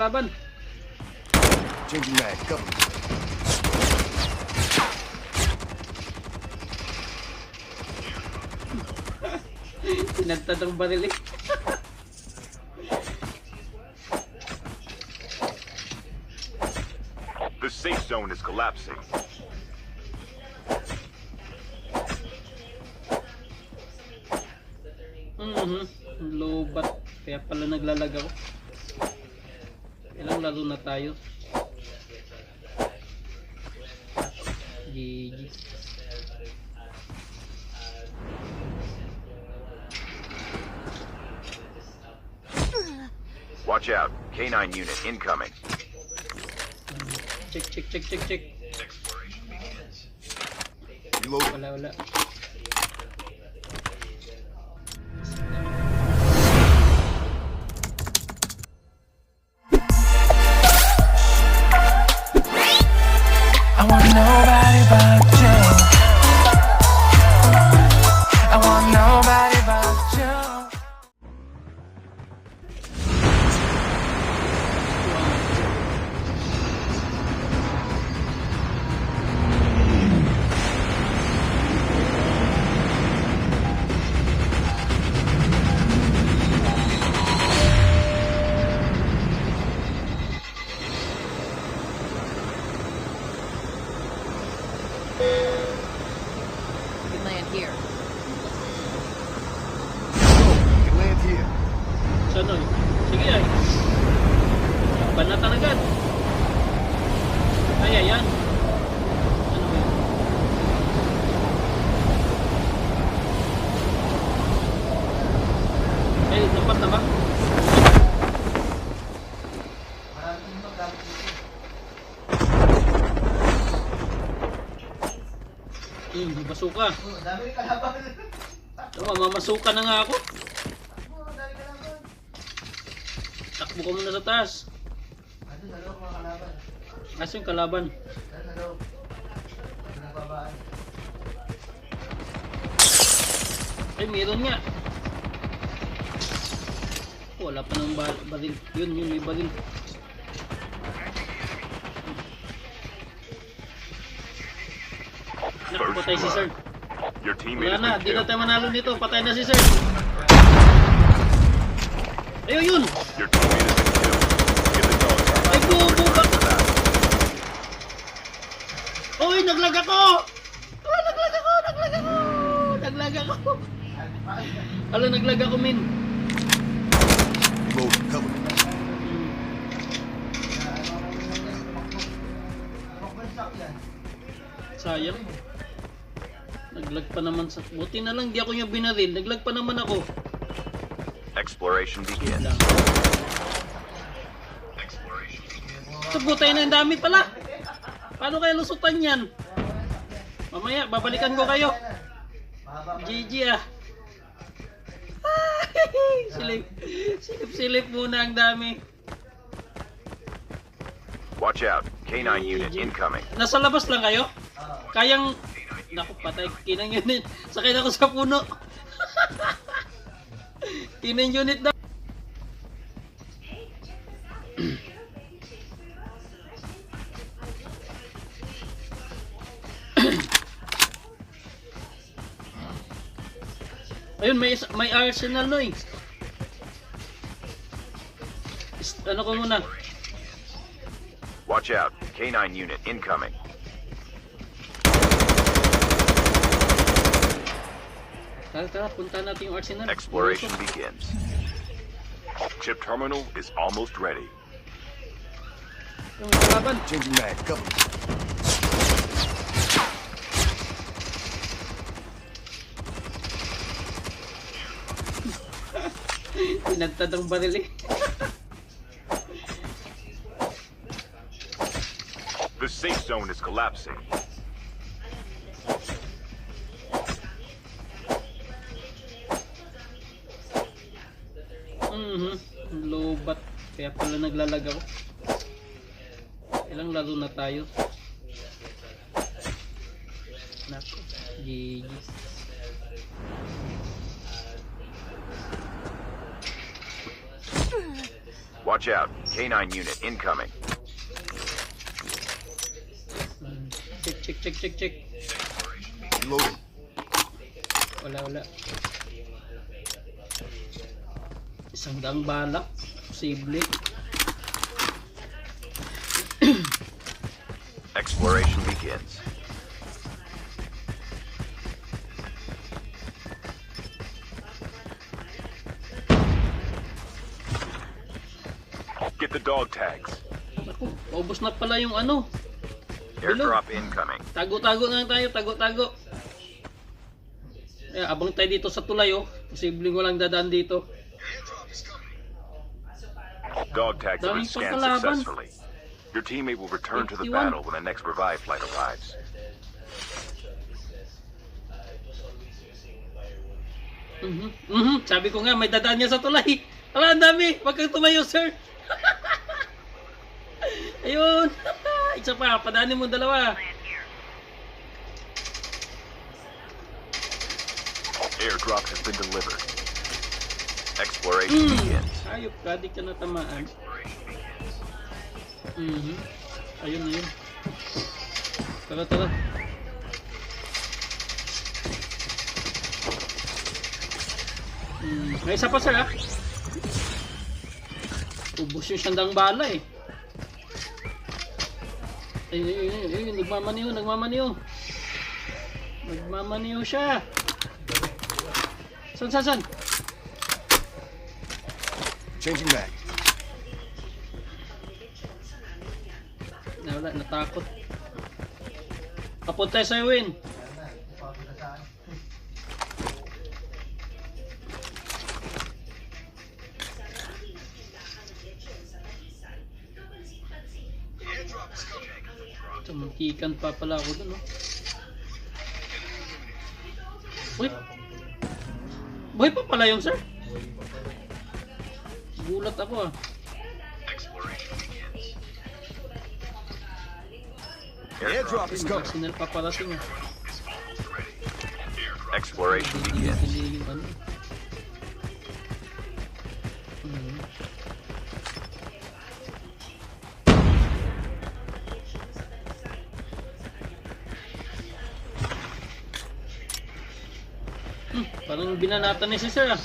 Laban. Changing mag. Cover. Sinagtad ang baril eh. The safe zone is collapsing. Mhm. Lobat. Kaya pala naglalag ako. Ilang laro na tayo? GG. Watch out. K9 unit incoming. Check, check, check, check, check. Reload. Wala, wala. Sanoy. eh? Sige ay. Banatan agad. Ay, ayan. Ano ba yun? Ay, tapat na ba? Hmm, mabasuka. Tama, mamasuka na nga ako. Takbo ka muna sa taas. Asa yung kalaban? Ay, meron nga. Wala pa ng ba- baril. Yun, yun, may baril. Naku, patay si Sir. Your teammate Wala na, di na tayo manalo nito. Patay na si Sir. Ayun, yun! Your teammate. Get the dog tag. Ay, bubo ka! Uy, naglag ako! Oh, naglag ako! Naglag ako! Naglag ako! Alo, naglag ako, min. Reload. Cover. Sayang. Naglag pa naman sa... Buti na lang, di ako yung binaril. Naglag pa naman ako. Exploration begins. Lang. Ito, butay na yung dami pala. Paano kaya lusutan yan? Mamaya, babalikan ko kayo. GG ah. silip. Silip-silip muna ang dami. Watch out. K9 unit incoming. Nasa labas lang kayo? Kayang... Naku, patay. Kinang unit. Sakay na ako sa puno. Kinang unit daw. Ayun, may may Arsenal no eh. Ano ko muna? Watch out. K9 unit incoming. Tara, tara, punta natin yung Arsenal. Exploration begins. Chip terminal is almost ready. Yung kalaban. Changing mag. Cover. Pinagtad ang baril eh. The safe zone is collapsing. Mhm. Lobat. Kaya pala naglalag ako. Ilang laro na tayo? Nako. GG. Watch out. K9 unit incoming. Check, check, check, check, check. Reloading. Wala, wala. Isang daang balak. Posible. Exploration begins. Get the dog tags. Naku, paubos na pala yung ano. Airdrop incoming. Tago-tago na tayo, tago-tago. Eh, abang tayo dito sa tulay oh. Posibleng walang dadaan dito. Dog tags have been scanned successfully. Your teammate will return to the 51. battle when the next revive flight arrives. Mhm. Mhm. Sabi ko nga may dadaan niya sa tulay. Ala, ang dami. Wag kang tumayo, sir. Ayun. Isa pa, padaanin mo dalawa. Airdrop has been delivered. Exploration Mm. begins. Ayop ka, di ka natamaan. Mhm. Ayun, ayun. Tara, tara. Hmm. May isa pa, sir, ah. Ubus yung siyandang bala, eh. Ayun, ayun, ayun, ayun, nagmamaniho, nagmamaniho. Nagmamaniho siya. San, san, san? Changing mag. Nawala, natakot. Papunta sa Win. Tumuntikan pa pala ako dun, oh. Uy! Buhay pa pala yun, sir? Gulat ako, ah. Airdrop is coming. Sinel pa parating, ah. Exploration begins. Ano. Hmm. Hmm, parang binanatan ni si Sir. Ah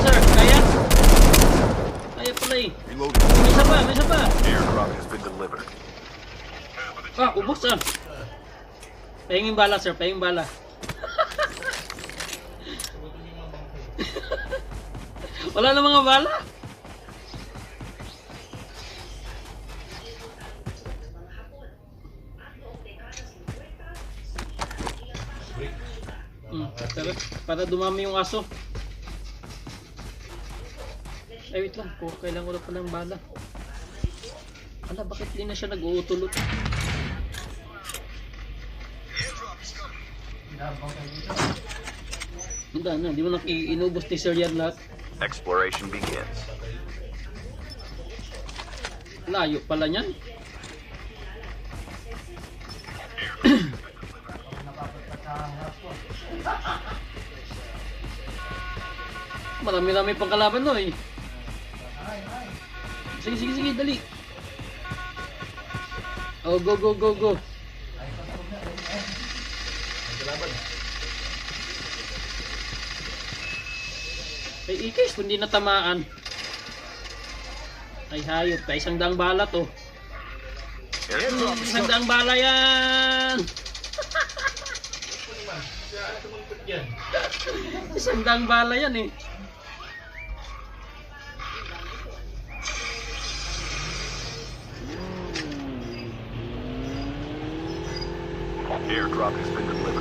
sir, kaya? Kaya pala eh. Reloading. May isa pa, may isa pa. Airdrop has been delivered. Ah, ubos ah. Pahingin bala sir, pahingin bala. Wala na mga bala. Hmm, para, para dumami yung aso. Ay, wait lang. Kailangan ko na pa ng bala. Ala, bakit di na siya nag-uutulot? Hindi na, di mo na inubos ni Sir yan lahat. Exploration begins. Layo pala niyan. Marami-rami pang kalaban no eh. Sige, sige, sige, dali. Oh, go, go, go, go. Ay, ikis, kung di natamaan. Ay, hayop ka. Isang daang bala to. Is Isang daang bala yan! Isang daang bala yan eh. Airdrop has been delivered.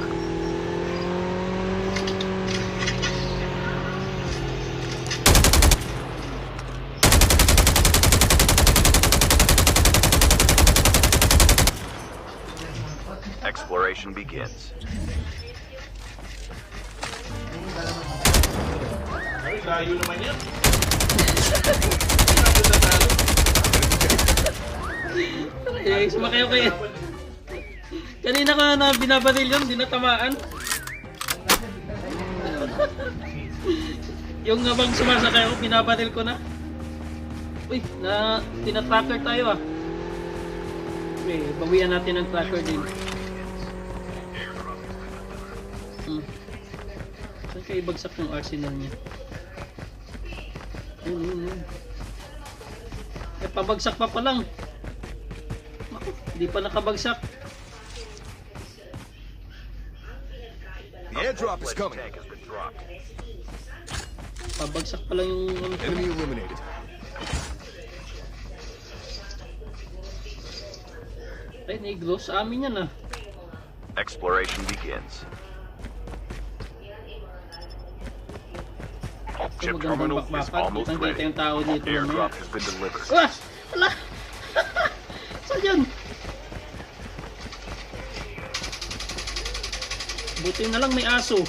Exploration begins. Ay, sumakay ako kayo. Kanina ko na binabaril yun, di natamaan. Yung habang sumasakay ako, binabaril ko na. Uy, na tina-tracker tayo ah. Okay, bawian natin ang tracker din. Hmm. Saan kayo ibagsak yung arsenal niya? Yun, yun, yun. Eh, pabagsak pa pa lang. Hindi pa nakabagsak. The airdrop is coming. Pabagsak pa lang yung ano. Enemy eliminated. Ay, negro. Sa amin yan ah. Exploration begins. Chip magandang terminal is almost ready. yung tao dito. Airdrop has been delivered. Ah! Ala! Saan yun? Buti na lang may aso.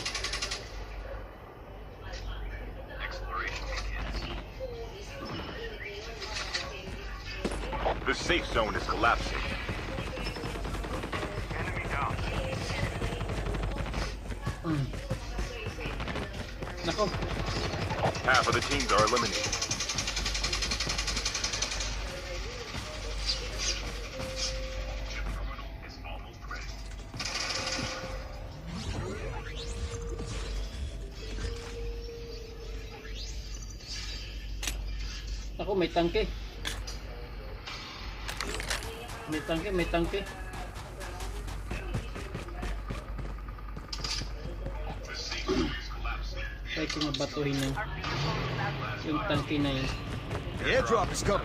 The safe zone is collapsing. Hmm. Nako. Half of the teams are eliminated. Ako, may tangke. May tangke, may tangke. Try ko mabatuhin yung, yung tangke na yun. Airdrop is coming.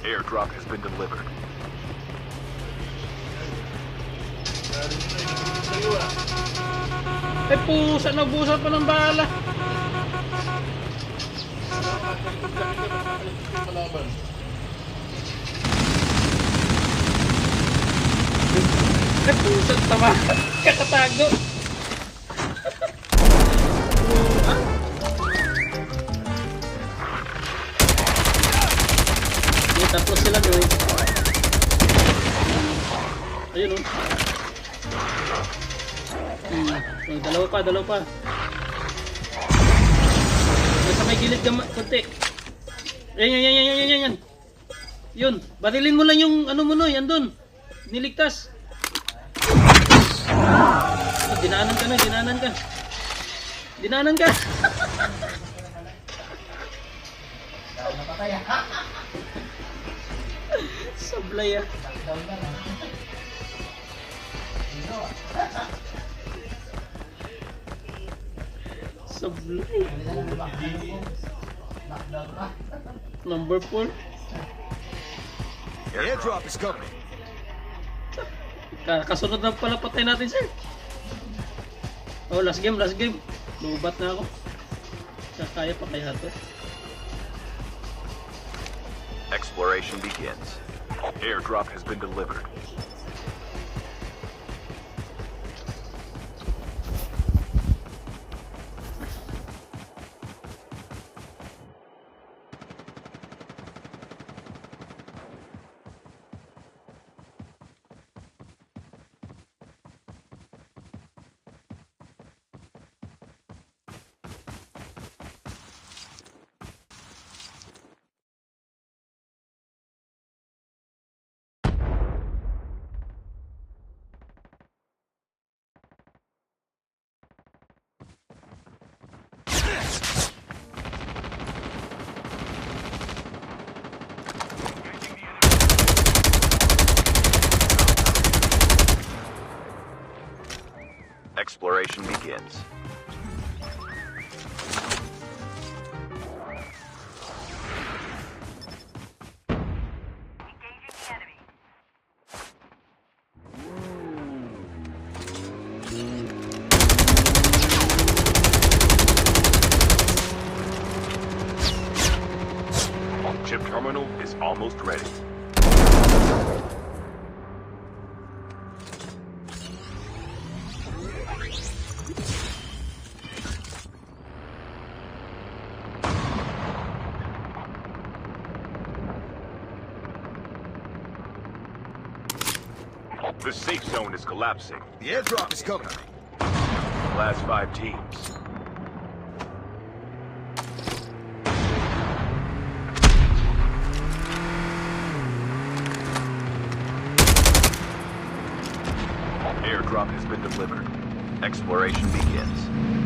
Airdrop has been delivered. Ay pusa, nabusan pa ng bala. Ay pusa, tama. Kakatago. May tatlo sila doon. Ayun oh. Hmm. Dalawa pa, dalawa pa. Nasa may gilid ka, konti. Yan, yan, yan, yan, yan, yan. Yun, barilin mo lang yung ano mo no, yan doon. Niligtas. Oh, dinaanan ka na, dinaanan ka. Dinaanan ka. Sablay ah. Sablay. Number 4. The airdrop is coming. Kasunod na pala patay natin sir. Oh, last game, last game. Lubat na ako. Kaya pa kaya to. Exploration begins. Airdrop has been delivered. Exploration begins. Chip terminal is almost ready. The safe zone is collapsing. The airdrop is coming. Last five teams. Airdrop has been delivered. Exploration begins.